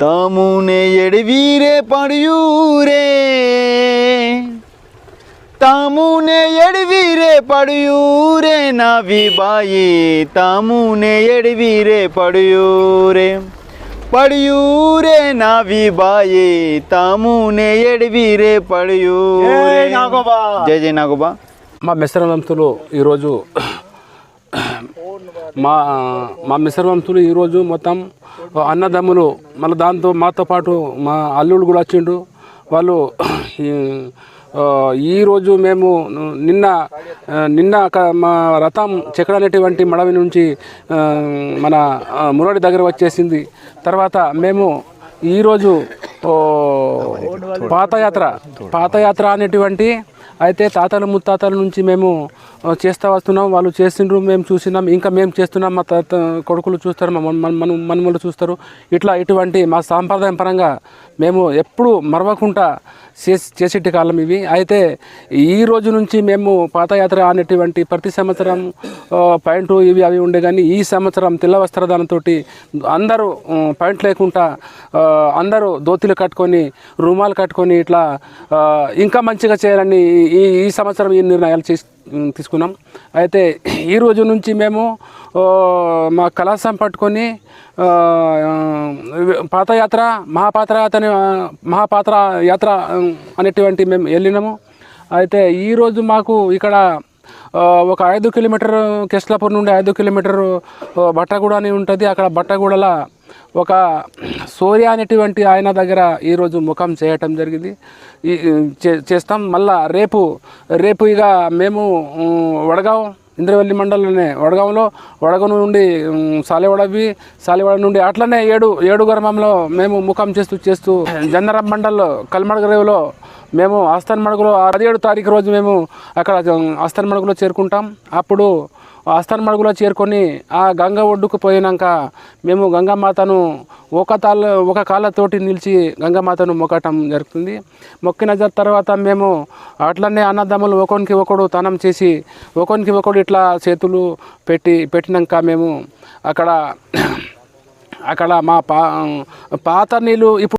ತಾಮೂನೆ ಎಡವೀರೆ ಪಡೆಯೂರೇ ತಾಮೂನೆ ಎಡವೀರೆ ಪಡೆಯೂರೇ ನಾವಿ ಬಾಯಿ ತಾಮೂನೆ ಎಡವೀರೆ ಪಡೆಯೂರೇ ಪಡೆಯೂರೇ ನಾವಿ ಬಾಯಿ ತಾಮೂನೆ ಎಡವೀರೆ ಪಡೆಯೂರೇ జై నాగోబా. జై జై నాగోబా మా మిశ్రమంతులు ఈరోజు మా మా మిశ్రమంతులు ఈరోజు మొత్తం అన్నదమ్ములు మళ్ళీ దాంతో మాతో పాటు మా అల్లుడు కూడా వచ్చిండు వాళ్ళు ఈరోజు మేము నిన్న నిన్న మా రథం చెక్కడనేటువంటి మడవి నుంచి మన మురడి దగ్గర వచ్చేసింది. తర్వాత మేము ఈరోజు పాతయాత్ర పాతయాత్ర అనేటువంటి అయితే తాతల ముత్తాతల నుంచి మేము చేస్తూ వస్తున్నాం. వాళ్ళు చేసిండ్రు మేము చూసినాం. ఇంకా మేము చేస్తున్నాం. మా తాత కొడుకులు చూస్తారు మా మన మనుమలు చూస్తారు. ఇట్లా ఇటువంటి మా సాంప్రదాయం పరంగా మేము ఎప్పుడు మరవకుండా చేసి చేసేటి కాలం ఇవి. అయితే ఈ రోజు నుంచి మేము పాదయాత్ర అనేటువంటి ప్రతి సంవత్సరం పాయింట్లు పాయింట్ ఇవి అవి ఉండే కానీ ఈ సంవత్సరం తెల్ల వస్త్రదానంతో అందరూ పాయింట్ లేకుండా అందరూ దోతిలు కట్టుకొని రుమాలు కట్టుకొని ఇట్లా ఇంకా మంచిగా చేయాలని ఈ ఈ సంవత్సరం ఈ నిర్ణయాలు చేసి తీసుకున్నాం? అయితే ఈ రోజు నుంచి మేము మా కళాశం పట్టుకొని పాతయాత్ర మహాపాత్ర యాత్ర మహాపాత్ర యాత్ర అనేటువంటి మేము వెళ్ళినాము. అయితే ఈరోజు మాకు ఇక్కడ ఒక ఐదు కిలోమీటర్ కెస్లాపూర్ నుండి ఐదు కిలోమీటర్ బట్టగూడ అని ఉంటుంది. అక్కడ బట్టగూడల ఒక సూర్య అనేటువంటి ఆయన దగ్గర ఈరోజు ముఖం చేయటం జరిగింది. ఈ చే- చేస్తాం. మళ్ళా రేపు రేపు ఇక మేము వడగావ్ వడగాం ఇంద్రవల్లి మండలంలోనే వడగాంలో వడగం నుండి సాలెవడవి సాలెవడ నుండి అట్లనే ఏడు ఏడు గ్రామంలో మేము ముఖం చేస్తూ చేస్తూ జన్నరం మండల్లో కల్మడగరేవులో మేము ఆస్థాన్ మడుగులో పదిహేడు తారీఖు రోజు మేము అక్కడ ఆస్థాన్ మడుగులో చేరుకుంటాం. అప్పుడు ఆస్థాన్ మడుగులో చేరుకొని ఆ గంగ ఒడ్డుకు పోయినాక మేము గంగామాతను ఒక తాళ్ళ ఒక కాళ్ళతోటి నిలిచి గంగామాతను మొక్కటం జరుగుతుంది. మొక్కిన తర్వాత మేము అట్లనే అన్నదమ్ములు ఒకరికి ఒకడు తనం చేసి ఒకరికి ఒకడు ఇట్లా చేతులు పెట్టి పెట్టినాక మేము అక్కడ అక్కడ మా పా పాత నీళ్ళు ఇప్పుడు